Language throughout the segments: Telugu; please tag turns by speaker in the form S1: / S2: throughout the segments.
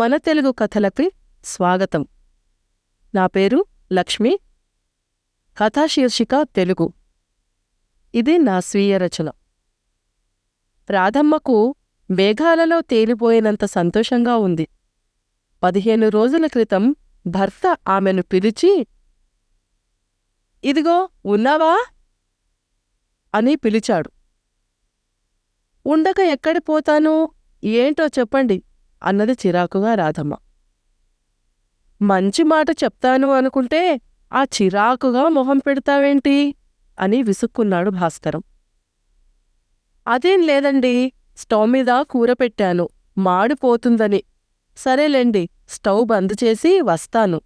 S1: మన తెలుగు కథలకి స్వాగతం. నా పేరు లక్ష్మి. కథా శీర్షిక తెలుగు. ఇది నా స్వీయ రచన. రాధమ్మకు మేఘాలలో తేలిపోయినంత సంతోషంగా ఉంది. పదిహేను రోజుల క్రితం భర్త ఆమెను పిలిచి ఇదిగో ఉన్నావా? అని పిలిచాడు. ఉండక ఎక్కడిపోతాను ఏంటో చెప్పండి. అన్నది చిరాకుగా రాధమ్మ. మంచి మాట చెప్తాను అనుకుంటే ఆ చిరాకుగా మొహం పెడతావేంటి? అని విసుక్కున్నాడు భాస్కరం. అదేం లేదండి స్టవ్ మీద కూర పెట్టాను మాడిపోతుందని సరేలేండి స్టవ్ బంద్ చేసి వస్తాను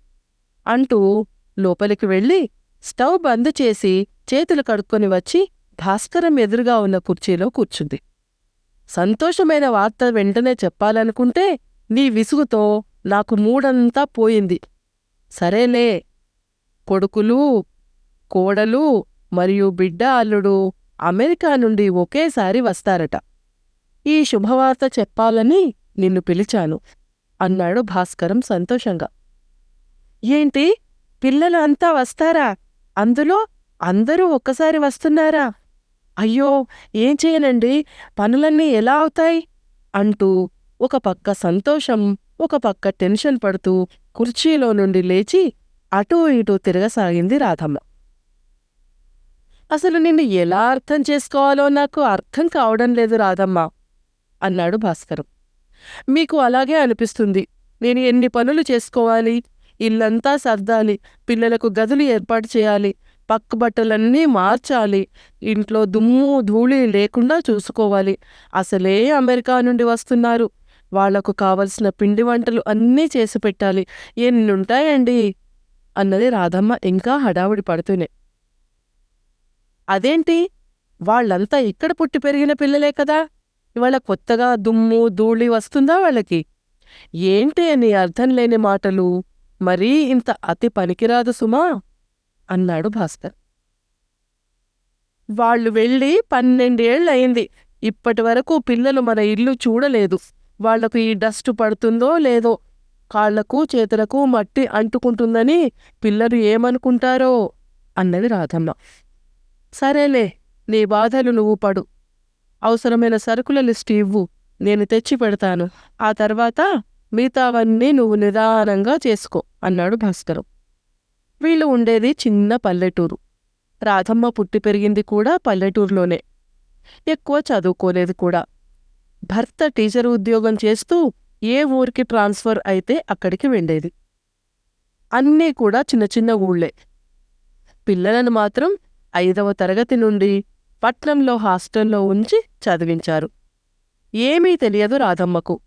S1: అంటూ లోపలికి వెళ్ళి స్టవ్ బంద్ చేసి చేతులు కడుక్కొని వచ్చి భాస్కరం ఎదురుగా ఉన్న కుర్చీలో కూర్చుంది. సంతోషమైన వార్త వెంటనే చెప్పాలనుకుంటే నీ విసుగుతో నాకు మూడంతా పోయింది. సరేలే. కొడుకులు కోడలు మరియు బిడ్డ అల్లుడు అమెరికా నుండి ఒకేసారి వస్తారట. ఈ శుభవార్త చెప్పాలని నిన్ను పిలిచాను అన్నాడు భాస్కరం సంతోషంగా. ఏంటి? పిల్లలు అంతా వస్తారా? అందులో అందరూ ఒక్కసారి వస్తున్నారా? అయ్యో ఏం చేయనండి? పనులన్నీ ఎలా అవుతాయి? అంటూ ఒక పక్క సంతోషం ఒక పక్క టెన్షన్ పడుతూ కుర్చీలో నుండి లేచి అటూ ఇటూ తిరగసాగింది రాధమ్మ. అసలు నిన్ను ఎలా అర్థం చేసుకోవాలో నాకు అర్థం కావడం లేదు రాధమ్మ అన్నాడు భాస్కరం. మీకు అలాగే అనిపిస్తుంది. నేను ఎన్ని పనులు చేసుకోవాలి? ఇల్లంతా సర్దాలి. పిల్లలకు గదులు ఏర్పాటు చేయాలి. పక్క బట్టలన్నీ మార్చాలి. ఇంట్లో దుమ్ము ధూళి లేకుండా చూసుకోవాలి. అసలే అమెరికా నుండి వస్తున్నారు. వాళ్ళకు కావలసిన పిండి వంటలు అన్నీ చేసి పెట్టాలి. ఎన్నుంటాయండి? అన్నది రాధమ్మ ఇంకా హడావుడి పడుతూనే. అదేంటి? వాళ్ళంతా ఇక్కడ పుట్టి పెరిగిన పిల్లలే కదా? ఇవాళ కొత్తగా దుమ్ము ధూళి వస్తుందా వాళ్ళకి? ఏంటి అని అర్థం లేని మాటలు? మరీ ఇంత అతి పనికిరాదు సుమా. అన్నాడు భాస్కర్. వాళ్ళు వెళ్ళి పన్నెండేళ్ళయింది ఇప్పటి వరకు పిల్లలు మన ఇల్లు చూడలేదు. వాళ్ళకు ఈ డస్ట్ పడుతుందో లేదో కాళ్ళకు చేతులకు మట్టి అంటుకుంటుందని పిల్లలు ఏమనుకుంటారో అన్నది రాధమ్మ. సరేలే నీ బాధలు నువ్వు పడు. అవసరమైన సరుకుల లిస్టు ఇవ్వు. నేను తెచ్చి పెడతాను. ఆ తర్వాత మిగతావన్నీ నువ్వు నిదానంగా చేసుకో అన్నాడు భాస్కరం. వీళ్ళు ఉండేది చిన్న పల్లెటూరు. రాధమ్మ పుట్టి పెరిగింది కూడా పల్లెటూరులోనే. ఎక్కువ చదువుకోలేదు కూడా. భర్త టీచర్ ఉద్యోగం చేస్తూ ఏ ఊరికి ట్రాన్స్ఫర్ అయితే అక్కడికి వెళ్ళేది. అన్నీ కూడా చిన్న చిన్న ఊళ్ళే. పిల్లలను మాత్రం ఐదవ తరగతి నుండి పట్నంలో హాస్టల్లో ఉంచి చదివించారు. ఏమీ తెలియదు రాధమ్మకు.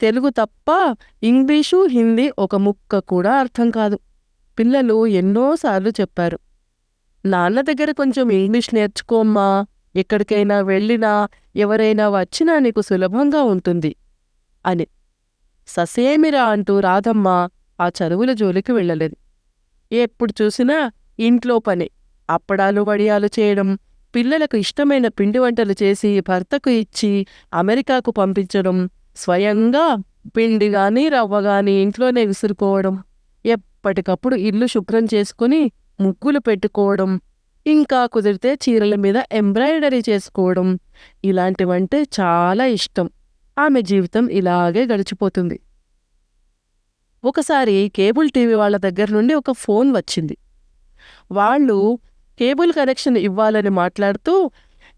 S1: తెలుగు తప్ప ఇంగ్లీషు హిందీ ఒక ముక్క కూడా అర్థం కాదు. పిల్లలు ఎన్నోసార్లు చెప్పారు. నాన్న దగ్గర కొంచెం ఇంగ్లీష్ నేర్చుకోమ్మా ఎక్కడికైనా వెళ్ళినా ఎవరైనా వచ్చినా నీకు సులభంగా ఉంటుంది అని. ససేమిరా అంటూ రాధమ్మ ఆ చదువుల జోలికి వెళ్ళలేదు. ఎప్పుడు చూసినా ఇంట్లో పని అప్పడాలు వడియాలు చేయడం పిల్లలకు ఇష్టమైన పిండి వంటలు చేసి భర్తకు ఇచ్చి అమెరికాకు పంపించడం స్వయంగా పిండి రవ్వగాని రవ్వ ఇంట్లోనే విసురుకోవడం. ఎప్పటికప్పుడు ఇల్లు శుభ్రం చేసుకుని ముగ్గులు పెట్టుకోవడం ఇంకా కుదిరితే చీరల మీద ఎంబ్రాయిడరీ చేసుకోవడం ఇలాంటివంటే చాలా ఇష్టం. ఆమె జీవితం ఇలాగే గడిచిపోతుంది. ఒకసారి కేబుల్ టీవీ వాళ్ళ దగ్గర నుండి ఒక ఫోన్ వచ్చింది. వాళ్ళు కేబుల్ కనెక్షన్ ఇవ్వాలని మాట్లాడుతూ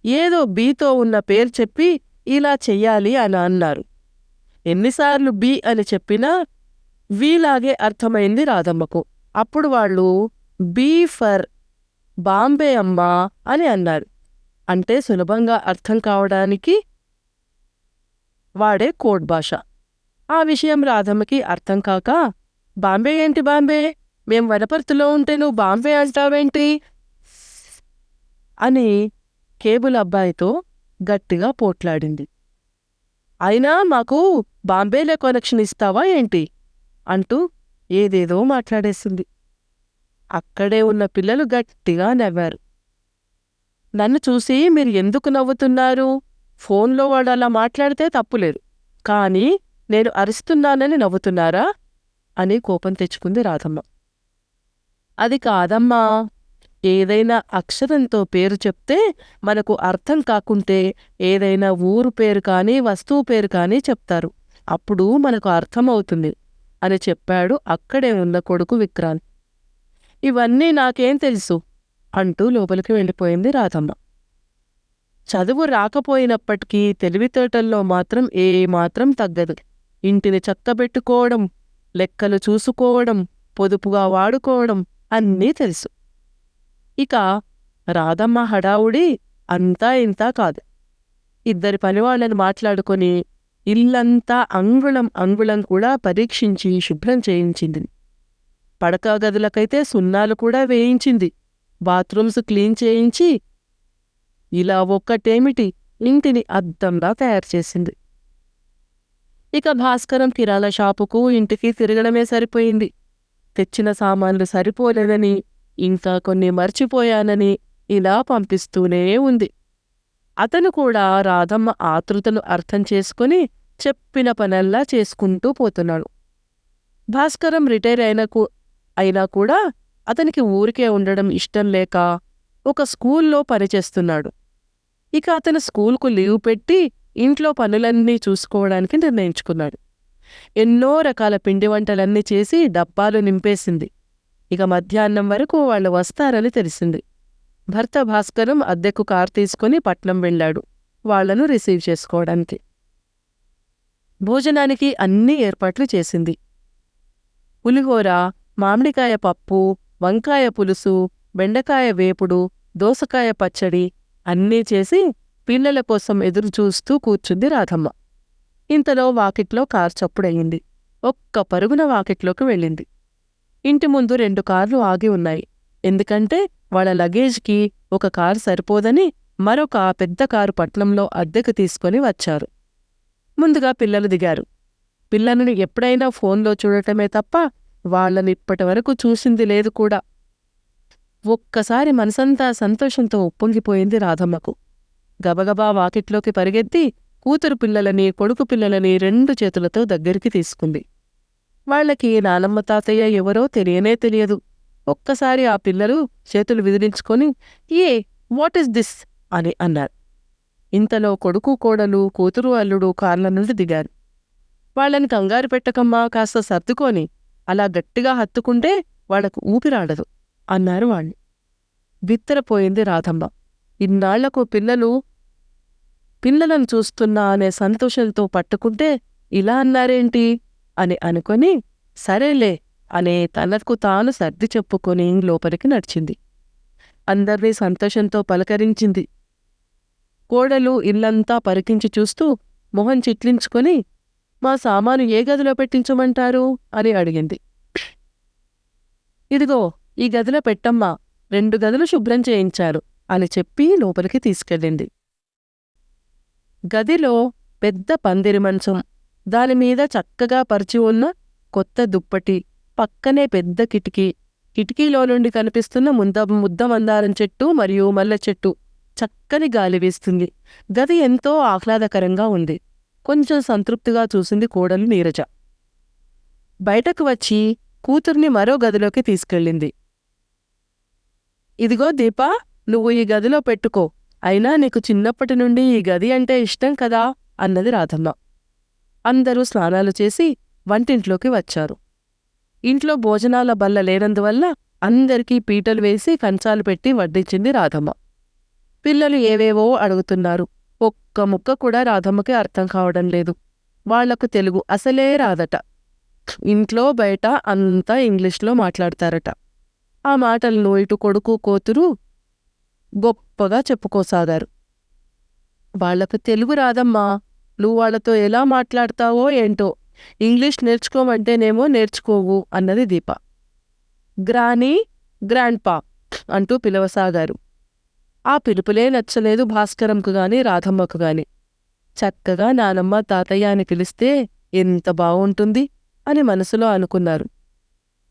S1: ఏదో బీతో ఉన్న పేరు చెప్పి ఇలా చెయ్యాలి అని అన్నారు. ఎన్నిసార్లు బి అని చెప్పినా వీలాగే అర్థమైంది రాధమ్మకు. అప్పుడు వాళ్ళు బీ ఫర్ బాంబే అమ్మా అని అన్నారు. అంటే సులభంగా అర్థం కావడానికి వాడే కోడ్ భాష. ఆ విషయం రాధమ్మకి అర్థం కాక బాంబే ఏంటి బాంబే? మేం వనపర్తిలో ఉంటే నువ్వు బాంబే అంటావేంటి? అని కేబుల్ అబ్బాయితో గట్టిగా పోట్లాడింది. అయినా మాకు బాంబేలో కనెక్షన్ ఇస్తావా ఏంటి? అంటూ ఏదేదో మాట్లాడేసింది. అక్కడే ఉన్న పిల్లలు గట్టిగా నవ్వారు. నన్ను చూసి మీరు ఎందుకు నవ్వుతున్నారు? ఫోన్లో వాడు అలా మాట్లాడితే తప్పులేదు. కానీ నేను అరుస్తున్నానని నవ్వుతున్నారా? అని కోపం తెచ్చుకుంది రాధమ్మ. అది కాదమ్మా. ఏదైనా అక్షరంతో పేరు చెప్తే మనకు అర్థం కాకుంటే ఏదైనా ఊరు పేరు కానీ వస్తువు పేరు కానీ చెప్తారు. అప్పుడు మనకు అర్థమవుతుంది. అని చెప్పాడు అక్కడే ఉన్న కొడుకు విక్రాంత్. ఇవన్నీ నాకేం తెలుసు అంటూ లోపలికి వెళ్ళిపోయింది రాధమ్మ. చదువు రాకపోయినప్పటికీ తెలివితేటల్లో మాత్రం ఏ మాత్రం తగ్గదు. ఇంటిని చక్కబెట్టుకోవడం లెక్కలు చూసుకోవడం పొదుపుగా వాడుకోవడం అన్నీ తెలుసు. ఇక రాధమ్మ హడావుడి అంతా ఇంతా కాదు. ఇద్దరి పనివాళ్ళని మాట్లాడుకొని ఇల్లంతా అంగుళం అంగుళం కూడా పరీక్షించి శుభ్రం చేయించింది. పడక గదులకైతే సున్నాలు కూడా వేయించింది. బాత్రూమ్స్ క్లీన్ చేయించి ఇలా ఒక్కటేమిటి ఇంటిని అద్దంలా తయారు చేసింది. ఇక భాస్కరం కిరాణా షాపుకు ఇంటికి తిరగడమే సరిపోయింది. తెచ్చిన సామాన్లు సరిపోలేదని ఇంకా కొన్ని మర్చిపోయానని ఇలా పంపిస్తూనే ఉంది. అతను కూడా రాధమ్మ ఆతృతను అర్థం చేసుకుని చెప్పిన పనల్లా చేసుకుంటూ పోతున్నాడు. భాస్కరం రిటైర్ అయినకు అయినా కూడా అతనికి ఊరికే ఉండడం ఇష్టం లేక ఒక స్కూల్లో పనిచేస్తున్నాడు ఇక అతను స్కూల్కు లీవ్ పెట్టి ఇంట్లో పనులన్నీ చూసుకోవడానికి నిర్ణయించుకున్నాడు. ఎన్నో రకాల పిండి వంటలన్నీ చేసి డబ్బాలు నింపేసింది. ఇక మధ్యాహ్నం వరకు వాళ్ళు వస్తారని తెలిసింది. భర్త భాస్కరం అద్దెకు కారు తీసుకుని పట్నం వెళ్ళాడు. వాళ్ళను రిసీవ్ చేసుకోవడానికి. భోజనానికి అన్ని ఏర్పాట్లు చేసింది. పులిహోర మామిడికాయ పప్పు వంకాయ పులుసు బెండకాయ వేపుడు దోసకాయ పచ్చడి అన్నీ చేసి పిల్లల కోసం ఎదురు చూస్తూ కూర్చుంది రాధమ్మ. ఇంతలో వాకిట్లో కార్ చప్పుడయింది. ఒక్క పరుగున వాకిట్లోకి వెళ్ళింది. ఇంటి ముందు రెండు కార్లు ఆగి ఉన్నాయి. ఎందుకంటే వాళ్ళ లగేజ్కి ఒక కారు సరిపోదని మరొక పెద్ద కారు పట్నంలో అద్దెకు తీసుకొని వచ్చారు. ముందుగా పిల్లలు దిగారు. పిల్లలను ఎప్పుడైనా ఫోన్లో చూడటమే తప్ప వాళ్ళని ఇప్పటివరకు చూసింది లేదు కూడా. ఒక్కసారి మనసంతా సంతోషంతో ఉప్పొంగిపోయింది రాధమ్మకు. గబగబా వాకిట్లోకి పరిగెత్తి కూతురు పిల్లలని కొడుకు పిల్లలని రెండు చేతులతో దగ్గరికి తీసుకుంది. వాళ్ళకి నానమ్మ తాతయ్య ఎవరో తెలియనే తెలియదు. ఒక్కసారి ఆ పిల్లలు చేతులు విదిలించుకొని ఏ వాట్ ఇస్ దిస్? అని అన్నారు. ఇంతలో కొడుకు కోడలు కూతురు అల్లుడు కార్ల నుండి దిగారు. వాళ్ళని కంగారు పెట్టకమ్మా కాస్త సర్దుకొని అలా గట్టిగా హత్తుకుంటే వాళ్ళకు ఊపిరాడదు అన్నారు వాళ్ళు. బిత్తరపోయింది రాధమ్మ. ఇన్నాళ్ళకు పిల్లలు పిల్లలను చూస్తున్నా అనే సంతోషంతో పట్టుకుంటే ఇలా అన్నారేంటి? అని అనుకొని సరేలే అనే తనకు తాను సర్ది చెప్పుకొని లోపలికి నడిచింది. అందరినీ సంతోషంతో పలకరించింది. కోడలు ఇల్లంతా పరికించి చూస్తూ మొహం చిట్లించుకొని మా సామాను ఏ గదిలో పెట్టించమంటారు? అని అడిగింది. ఇదిగో ఈ గదిలో పెట్టమ్మా రెండు గదులు శుభ్రం చేయించారు అని చెప్పి లోపలికి తీసుకెళ్ళింది. గదిలో పెద్ద పందిరి మంచం దానిమీద చక్కగా పరిచి ఉన్న కొత్త దుప్పటి పక్కనే పెద్ద కిటికీ. కిటికీలో నుండి కనిపిస్తున్న ముంద ముద్దమందారం చెట్టు మరియు మల్లె చెట్టు చక్కని గాలి వీస్తుంది. గది ఎంతో ఆహ్లాదకరంగా ఉంది. కొంచెం సంతృప్తిగా చూసింది కోడలు నీరజ. బయటకు వచ్చి కూతుర్ని మరో గదిలోకి తీసుకెళ్ళింది. ఇదిగో దీపా నువ్వు ఈ గదిలో పెట్టుకో. అయినా నీకు చిన్నప్పటి నుండి ఈ గది అంటే ఇష్టం కదా? అన్నది రాధమ్మ. అందరూ స్నానాలు చేసి వంటింట్లోకి వచ్చారు. ఇంట్లో భోజనాల బల్ల లేనందువల్ల అందరికీ పీటలు వేసి కంచాలు పెట్టి వడ్డించింది రాధమ్మ. పిల్లలు ఏవేవో అడుగుతున్నారు. ఒక్క ముక్క కూడా రాధమ్మకి అర్థం కావడం లేదు. వాళ్ళకు తెలుగు అసలే రాదట. ఇంట్లో బయట అంతా ఇంగ్లీష్లో మాట్లాడతారట. ఆ మాటలను ఇటు కొడుకు కోతురు గొప్పగా చెప్పుకోసాగారు. వాళ్ళకు తెలుగు రాదమ్మా. నువ్వు వాళ్ళతో ఎలా మాట్లాడతావో ఏంటో ఇంగ్లీష్ నేర్చుకోమంటేనేమో నేర్చుకోవు అన్నది దీప. గ్రానీ గ్రాండ్పా అంటూ పిలవసాగారు. ఆ పిలుపులే నచ్చలేదు భాస్కరంకు గాని రాధమ్మకు గాని. చక్కగా నానమ్మ తాతయ్య అని పిలిస్తే ఎంత బావుంటుంది అని మనసులో అనుకున్నారు.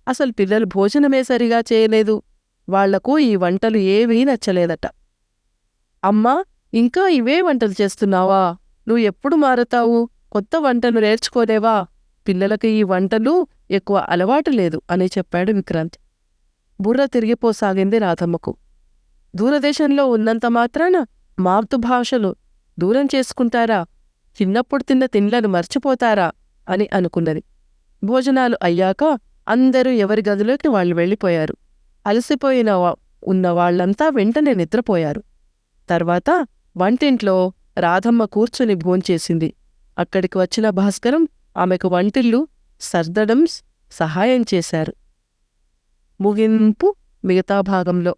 S1: అసలు పిల్లలు భోజనమే సరిగా చేయలేదు. వాళ్ళకు ఈ వంటలు ఏవీ నచ్చలేదట. అమ్మా ఇంకా ఇవే వంటలు చేస్తున్నావా? నువ్వు ఎప్పుడు మారతావు? కొత్త వంటలు నేర్చుకోలేవా? పిల్లలకి ఈ వంటలు ఎక్కువ అలవాటు లేదు అని చెప్పాడు విక్రాంత్. బుర్ర తిరిగిపోసాగింది రాధమ్మకు. దూరదేశంలో ఉన్నంత మాత్రాన మాతృభాషలు దూరం చేసుకుంటారా? చిన్నప్పుడు తిన్న తిండ్లను మర్చిపోతారా? అని అనుకున్నది. భోజనాలు అయ్యాక అందరూ ఎవరి గదిలోకి వాళ్ళు వెళ్ళిపోయారు. అలసిపోయిన ఉన్న వాళ్ళంతా వెంటనే నిద్రపోయారు. తర్వాత వంటింట్లో రాధమ్మ కూర్చుని భోంచేసింది. అక్కడికి వచ్చిన భాస్కరం ఆమెకు వంటిల్లు సర్దడం సహాయం చేశారు. ముగింపు మిగతా భాగంలో.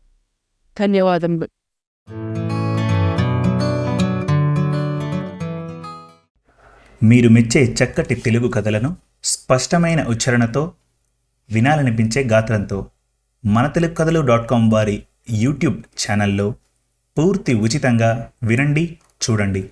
S1: ధన్యవాదములు.
S2: మీరు మెచ్చే చక్కటి తెలుగు కథలను స్పష్టమైన ఉచ్చారణతో వినాలనిపించే గాత్రంతో మన తెలుగు కథలు డాట్ కామ్ వారి యూట్యూబ్ ఛానల్లో పూర్తి ఉచితంగా వినండి చూడండి.